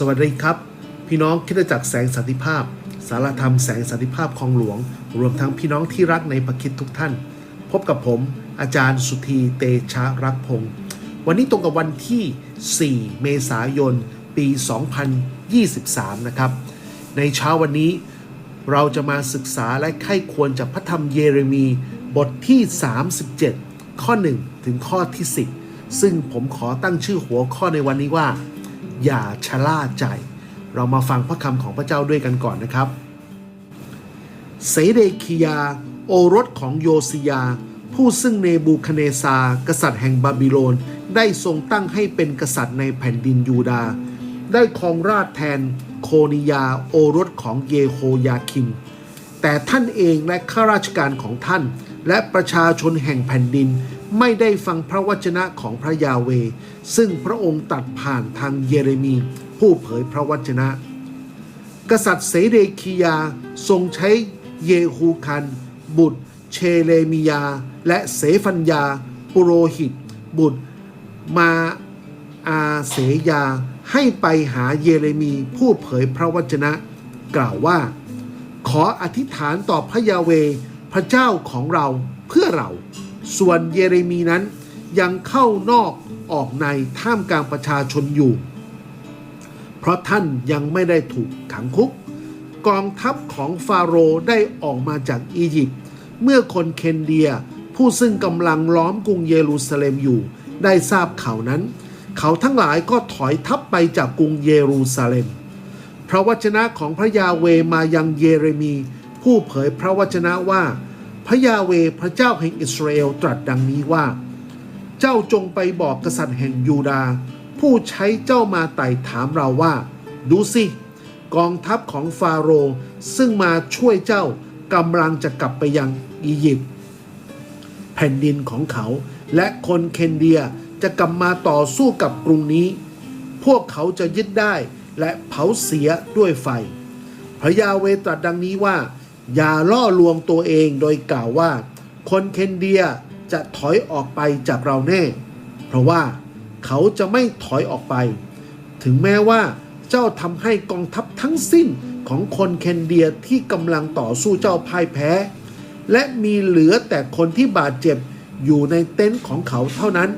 สวัสดีครับ พี่น้องคิดจักแสงสันติภาพ สารธรรมแสงสันติภาพของหลวง รวมทั้งพี่น้องที่รักในพระคิดทุกท่าน พบกับผมอาจารย์สุธีเตชะรักพงศ์วันนี้ตรงกับวันที่ 4 เมษายน ปี 2023 นะครับ ในเช้าวันนี้เราจะมาศึกษาและไข้ควรจากพระธรรมเยเรมีบทที่ 37 ข้อ 1 ถึงข้อที่ 10 ซึ่งผมขอตั้งชื่อหัวข้อในวันนี้ว่า อย่าชะล่าใจ เรามาฟังพระคำของพระเจ้าด้วยกันก่อนนะครับเสเดคียา โอรสของโยซิยา ผู้ซึ่งเนบูคเนซา กษัตริย์แห่งบาบิโลน ได้ทรงตั้งให้เป็นกษัตริย์ในแผ่นดินยูดา ได้ครองราชแทนโคนิยา โอรสของเยโฮยาคิม แต่ท่านเองและข้าราชการของท่าน และประชาชนแห่งแผ่นดิน ไม่ได้ฟังพระวจนะของพระยาเว ซึ่งพระองค์ตัดผ่านทางเยเรมี ผู้เผยพระวจนะ กษัตริย์เสเดคียาทรงใช้เยฮูคัน บุตร เชเลมียา และเสฟัญญา ปุโรหิต บุตร มาอาเสยา ให้ไปหาเยเรมีผู้เผยพระวจนะ กล่าวว่า ขออธิษฐานต่อพระยาเว พระเจ้าของเราเพื่อเรา ส่วนเยเรมีนั้นยังเข้านอกออกในท่ามกลางประชาชนอยู่ เพราะท่านยังไม่ได้ถูกขังคุก กองทัพของฟาโรห์ได้ออกมาจากอียิปต์เมื่อคนเคนเดียผู้ซึ่งกำลังล้อมกรุงเยรูซาเล็มอยู่ ได้ทราบข่าวนั้น เขาทั้งหลายก็ถอยทัพไปจากกรุงเยรูซาเล็ม พระวจนะของพระยาเวมายังเยเรมี ผู้เผยพระวจนะว่า พระยาเวพระเจ้าแห่งอิสราเอลตรัสดังนี้ว่า เจ้าจงไปบอกกษัตริย์แห่งยูดาห์ผู้ใช้เจ้ามาไต่ถามเราว่า ดูสิ กองทัพของฟาโรห์ซึ่งมาช่วยเจ้ากำลังจะกลับไปยังอียิปต์แผ่นดินของเขา และคนเคนเดียจะกลับมาต่อสู้กับกรุงนี้ พวกเขาจะยึดได้และเผาเสียด้วยไฟ พระยาเวตรัสดังนี้ว่า อย่าล่อลวงตัวเองโดยกล่าวว่า คนเคนเดียจะถอยออกไปจากเราแน่ เพราะว่าเขาจะไม่ถอยออกไป ถึงแม้ว่าเจ้าทำให้กองทัพทั้งสิ้นของคนเคนเดียที่กำลังต่อสู้เจ้าพ่ายแพ้ และมีเหลือแต่คนที่บาดเจ็บอยู่ในเต็นท์ของเขาเท่านั้น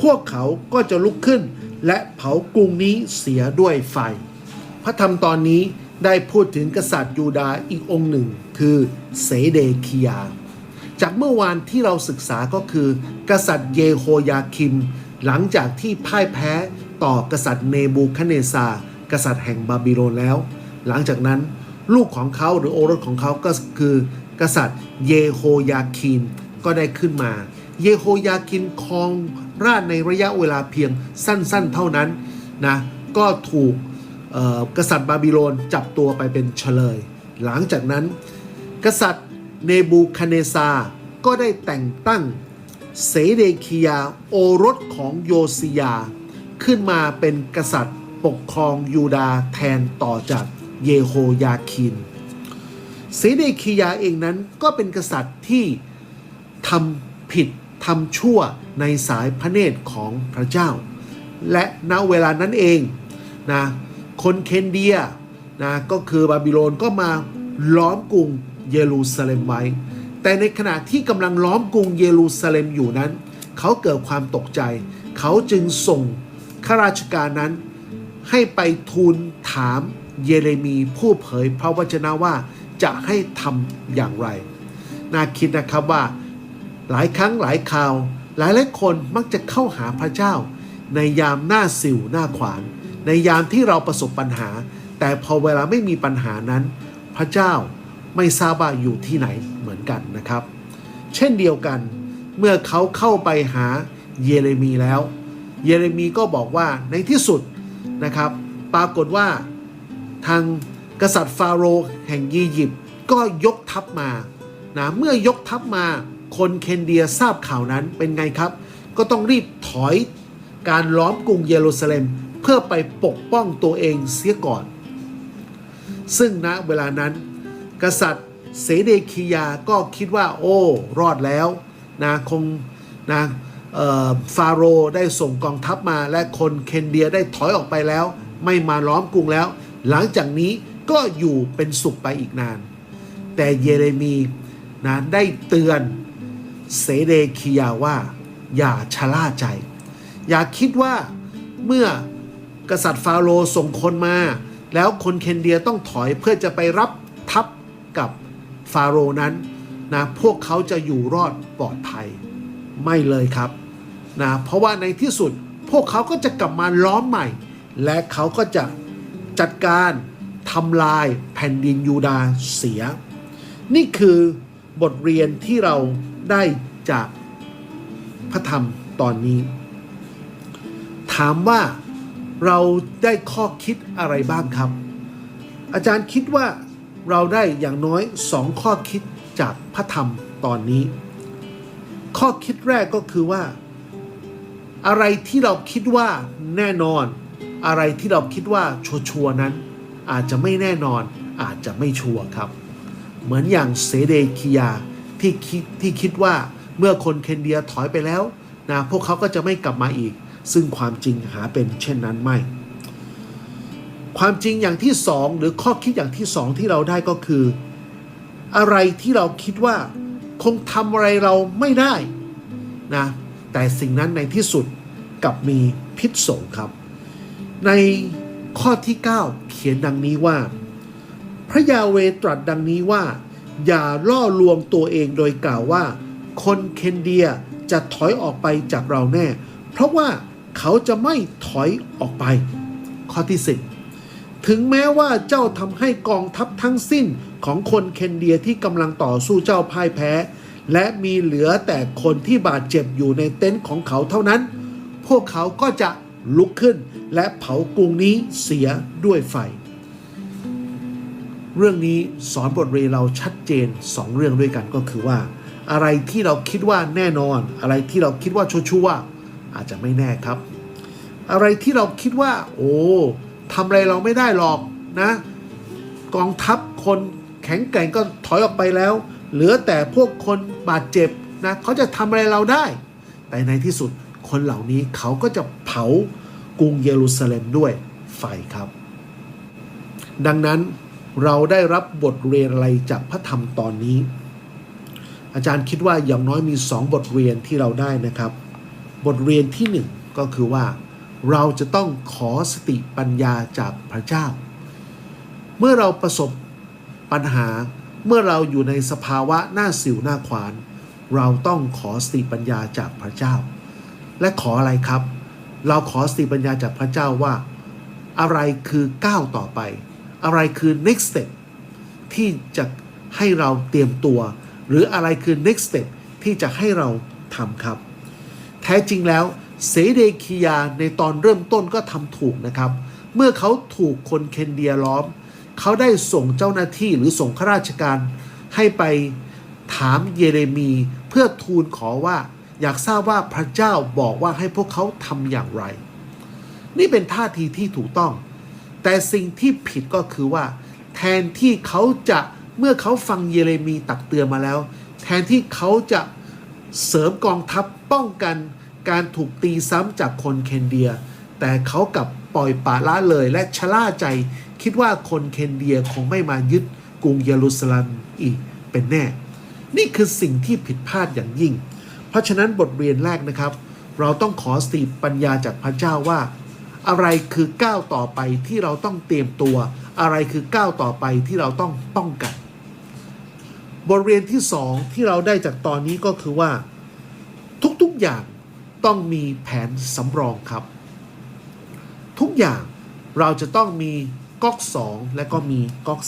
พวกเขาก็จะลุกขึ้นและเผากรุงนี้เสียด้วยไฟ พระธรรมตอนนี้ ได้พูดถึงกษัตริย์ยูดาอีกองค์หนึ่ง คือเสเดคียา จากเมื่อวานที่เราศึกษาก็คือ กษัตริย์เยโฮยาคิม หลังจากที่พ่ายแพ้ต่อกษัตริย์เนบูคเนซากษัตริย์แห่งบาบิโลนแล้ว หลังจากนั้นลูกของเขาหรือโอรสของเขาก็คือ กษัตริย์เยโฮยาคินก็ได้ขึ้นมา เยโฮยาคินครองราชในระยะเวลาเพียงสั้นๆ เท่านั้นนะก็ถูก กษัตริย์บาบิโลนจับตัวไปเป็นเฉลย หลังจากนั้น กษัตริย์เนบูคาเนซาก็ได้แต่งตั้งเสเดคียาโอรสของโยซิยา ขึ้นมาเป็นกษัตริย์ปกครองยูดาแทนต่อจากเยโฮยาคินเสเดคียาเองนั้นก็เป็นกษัตริย์ที่ทำผิดทำชั่วในสายพระเนตรของพระเจ้า และณเวลานั้นเองนะ คนเคนเดียนะก็คือบาบิโลนก็มาล้อมกรุงเยรูซาเล็มไว้ แต่ในขณะที่กำลังล้อมกรุงเยรูซาเล็มอยู่นั้น เขาเกิดความตกใจ เขาจึงส่งข้าราชการนั้น ให้ไปทูลถามเยเรมีผู้เผยพระวจนะว่าจะให้ทำอย่างไร น่าคิดนะครับว่า หลายครั้งหลายคราว หลายหลายคนมักจะเข้าหาพระเจ้า ในยามหน้าสิวหน้าขวาน ในยามที่เราประสบปัญหา แต่พอเวลาไม่มีปัญหานั้น พระเจ้าไม่ทราบว่าอยู่ที่ไหนเหมือนกันนะครับ เช่นเดียวกัน เมื่อเขาเข้าไปหาเยเรมีแล้ว เยเรมีก็บอกว่าในที่สุดนะครับ ปรากฏว่าทางกษัตริย์ฟาโรห์แห่งอียิปต์ก็ยกทัพมานะเมื่อยกทัพมาคนเคนเดียทราบข่าวนั้นเป็นไงครับ ก็ต้องรีบถอยการล้อมกรุงเยรูซาเล็ม เพื่อไปปกป้องตัวเองเสียก่อน ซึ่งณเวลานั้น กษัตริย์เสเดคียาก็คิดว่า โอ้ รอดแล้วนะคงนะฟาโรได้ส่งกองทัพมาและคนเคนเดียได้ถอยออกไปแล้ว ไม่มาล้อมกรุงแล้ว หลังจากนี้ก็อยู่เป็นสุขไปอีกนาน แต่เยเรมีนะได้เตือนเสเดคียาว่า อย่าชะล่าใจ อย่าคิดว่าเมื่อ กษัตริย์ฟาโรห์ส่งคนมา แล้วคนเคนเดียต้องถอยเพื่อจะไปรับทัพกับฟาโรห์นั้นนะพวกเขาจะอยู่รอดปลอดภัยไม่เลยครับนะเพราะว่าในที่สุดพวกเขาก็จะกลับมาล้อมใหม่ และเขาก็จะจัดการทำลายแผ่นดินยูดาห์เสีย นี่คือบทเรียนที่เราได้จากพระธรรมตอนนี้ ถามว่า เราได้ข้อคิดอะไรบ้างครับ อาจารย์คิดว่าเราได้อย่างน้อยสองข้อคิดจากพระธรรมตอนนี้ ข้อคิดแรกก็คือว่า อะไรที่เราคิดว่าแน่นอน อะไรที่เราคิดว่าชัวร์นั้น อาจจะไม่แน่นอนอาจจะไม่ชัวร์ครับ เหมือนอย่างเซเดคียาที่คิดที่คิดว่าเมื่อคนเคนเดียถอยไปแล้วนะพวกเขาก็จะไม่กลับมาอีก ซึ่งความจริงหาเป็นเช่นนั้นไม่ ความจริงอย่างที่สองหรือข้อคิดอย่างที่สองที่เราได้ก็คือ อะไรที่เราคิดว่าคงทำอะไรเราไม่ได้นะแต่สิ่งนั้นในที่สุดกับมีพิษสงครับ ในข้อที่ 9 เขียนดังนี้ว่า พระยาเวตรัสดังนี้ว่า อย่าล่อลวงตัวเองโดยกล่าวว่า คนเคนเดียจะถอยออกไปจากเราแน่ เพราะว่า เขาจะไม่ถอยออกไป ข้อที่ 10 ถึงแม้ว่าเจ้าทำให้กองทัพทั้งสิ้นของคนเคนเดียที่กำลังต่อสู้เจ้าพ่ายแพ้ และมีเหลือแต่คนที่บาดเจ็บอยู่ในเต็นท์ของเขาเท่านั้น พวกเขาก็จะลุกขึ้นและเผากรุงนี้เสียด้วยไฟ เรื่องนี้สอนบทเรียนเราชัดเจนสองเรื่องด้วยกันก็คือว่า อะไรที่เราคิดว่าแน่นอน อะไรที่เราคิดว่าชัวร์ อาจจะไม่แน่ครับ อะไรที่เราคิดว่า โอ้ทำอะไรเราไม่ได้หรอกนะ กองทัพคนแข็งแกร่งก็ถอยออกไปแล้ว เหลือแต่พวกคนบาดเจ็บนะเขาจะทำอะไรเราได้ แต่ในที่สุดคนเหล่านี้เขาก็จะเผากรุงเยรูซาเล็มด้วยไฟครับ ดังนั้นเราได้รับบทเรียนอะไรจากพระธรรมตอนนี้ อาจารย์คิดว่าอย่างน้อยมีสองบทเรียนที่เราได้นะครับ บทเรียนที่หนึ่งก็คือว่า เราจะต้องขอสติปัญญาจากพระเจ้า เมื่อเราประสบปัญหาเมื่อเราอยู่ในสภาวะหน้าสิวหน้าขวาน เราต้องขอสติปัญญาจากพระเจ้า และขออะไรครับ เราขอสติปัญญาจากพระเจ้าว่า อะไรคือก้าวต่อไป อะไรคือ next step ที่จะให้เราเตรียมตัว หรืออะไรคือ next step ที่จะให้เราทำครับ แท้จริงแล้วเสเดคียาในตอนเริ่มต้นก็ทำถูกนะครับ เมื่อเขาถูกคนเคนเดียล้อม เขาได้ส่งเจ้าหน้าที่หรือส่งข้าราชการ ให้ไปถามเยเรมีเพื่อทูลขอว่าอยากทราบว่าพระเจ้าบอกว่าให้พวกเขาทำอย่างไร นี่เป็นท่าทีที่ถูกต้อง แต่สิ่งที่ผิดก็คือว่า แทนที่เขาจะเมื่อเขาฟังเยเรมีตักเตือนมาแล้ว แทนที่เขาจะ เสริมกองทัพป้องกันการถูกตีซ้ำจากคนเคนเดีย แต่เขากลับปล่อยปละละเลยและชะล่าใจ คิดว่าคนเคนเดียคงไม่มายึดกรุงเยรูซาเล็มอีกเป็นแน่ นี่คือสิ่งที่ผิดพลาดอย่างยิ่ง เพราะฉะนั้นบทเรียนแรกนะครับ เราต้องขอสติปัญญาจากพระเจ้าว่า อะไรคือก้าวต่อไปที่เราต้องเตรียมตัว อะไรคือก้าวต่อไปที่เราต้องป้องกัน บทเรียนที่สองที่เราได้จากตอนนี้ก็คือว่าทุกๆอย่างต้องมีแผนสำรองครับ ทุกอย่างเราจะต้องมีก๊อก 2 และก็มีก๊อก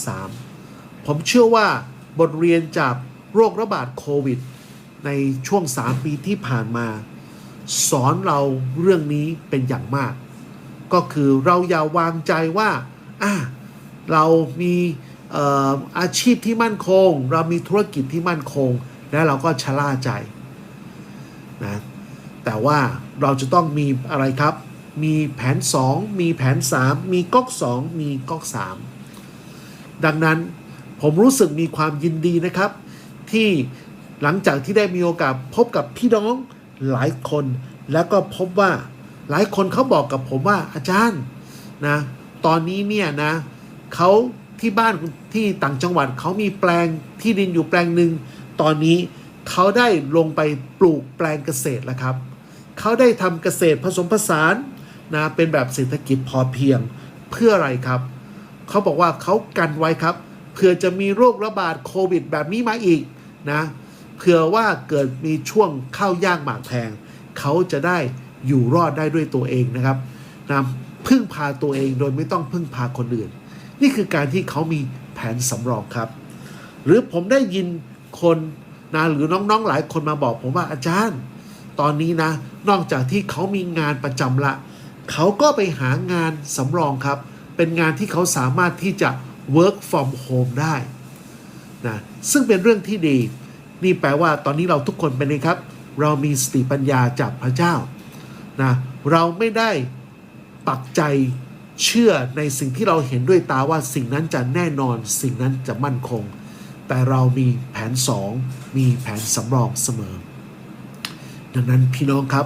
3 ผมเชื่อว่าบทเรียนจากโรคระบาดโควิด ในช่วง 3 ปีที่ผ่านมา สอนเราเรื่องนี้เป็นอย่างมาก ก็คือเราอย่าวางใจว่าอะเรามี อาชีพที่มั่นคง เรามีธุรกิจที่มั่นคง และเราก็ชะล่าใจนะแต่ว่าเราจะต้องมีอะไรครับ มีแผน 2 มีแผน 3 มีก๊อก 2 มีก๊อก 3 ดังนั้นผมรู้สึกมีความยินดีนะครับ ที่หลังจากที่ได้มีโอกาสพบกับพี่น้องหลายคน แล้วก็พบว่าหลายคนเขาบอกกับผมว่าอาจารย์นะตอนนี้เนี่ยนะเขา ที่บ้านที่ต่างจังหวัดเขามีแปลงที่ดินอยู่แปลงหนึ่งตอนนี้เขาได้ลงไปปลูกแปลงเกษตรแล้วครับ เขาได้ทำเกษตรผสมผสานนะเป็นแบบเศรษฐกิจพอเพียงเพื่ออะไรครับ เขาบอกว่าเขากันไว้ครับเผื่อจะมีโรคระบาดโควิดแบบนี้มาอีกนะเผื่อว่าเกิดมีช่วงข้าวยากหมากแพงเขาจะได้อยู่รอดได้ด้วยตัวเองนะครับนะพึ่งพาตัวเองโดยไม่ต้องพึ่งพาคนอื่น นี่คือการที่เขามีแผนสำรองครับ หรือผมได้ยินคนนะหรือน้องๆหลายคนมาบอกผมว่าอาจารย์ ตอนนี้นะ นอกจากที่เขามีงานประจำละเขาก็ไปหางานสำรองครับ เป็นงานที่เขาสามารถที่จะ work from home ได้นะซึ่งเป็นเรื่องที่ดี นี่แปลว่าตอนนี้เราทุกคนเป็นไงครับ เรามีสติปัญญาจากพระเจ้านะเราไม่ได้ปักใจ เชื่อในสิ่งที่เราเห็นด้วยตาว่าสิ่งนั้นจะแน่นอนสิ่งนั้นจะมั่นคง แต่เรามีแผนสองมีแผนสำรองเสมอ ดังนั้นพี่น้องครับ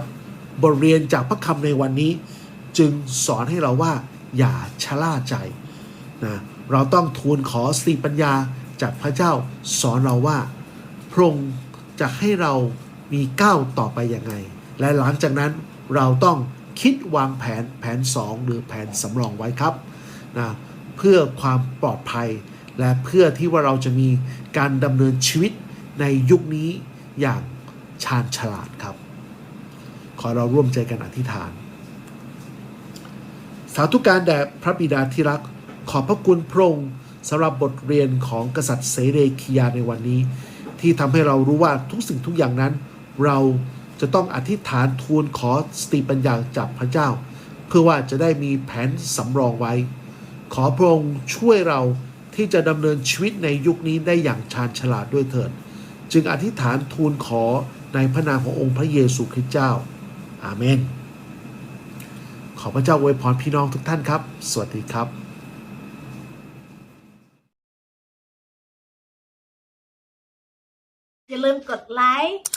บทเรียนจากพระคำในวันนี้ จึงสอนให้เราว่า อย่าชะล่าใจนะเราต้องทูลขอสติปัญญาจากพระเจ้าสอนเราว่า พระองค์จะให้เรามีก้าวต่อไปยังไง และหลังจากนั้นเราต้อง คิดวางแผนแผน 2 หรือแผนสำรองไว้ครับนะเพื่อความปลอดภัย และเพื่อที่ว่าเราจะมีการดำเนินชีวิตในยุคนี้อย่างชาญฉลาดครับ ขอเราร่วมใจกันอธิษฐาน สาธุการแด่พระบิดาที่รัก ขอบพระคุณพระองค์สำหรับบทเรียนของกษัตริย์เสเรคียาในวันนี้ ที่ทำให้เรารู้ว่าทุกสิ่งทุกอย่างนั้นเรา จะต้องอธิษฐานทูลขอสติปัญญาจากพระเจ้า เพื่อว่าจะได้มีแผนสำรองไว้ ขอพระองค์ช่วยเราที่จะดำเนินชีวิตในยุคนี้ได้อย่างชาญฉลาดด้วยเถิด จึงอธิษฐานทูลขอในพระนามขององค์พระเยซูคริสต์เจ้า อาเมน ขอพระเจ้าอวยพรพี่น้องทุกท่านครับ สวัสดีครับอย่าลืมกดไลค์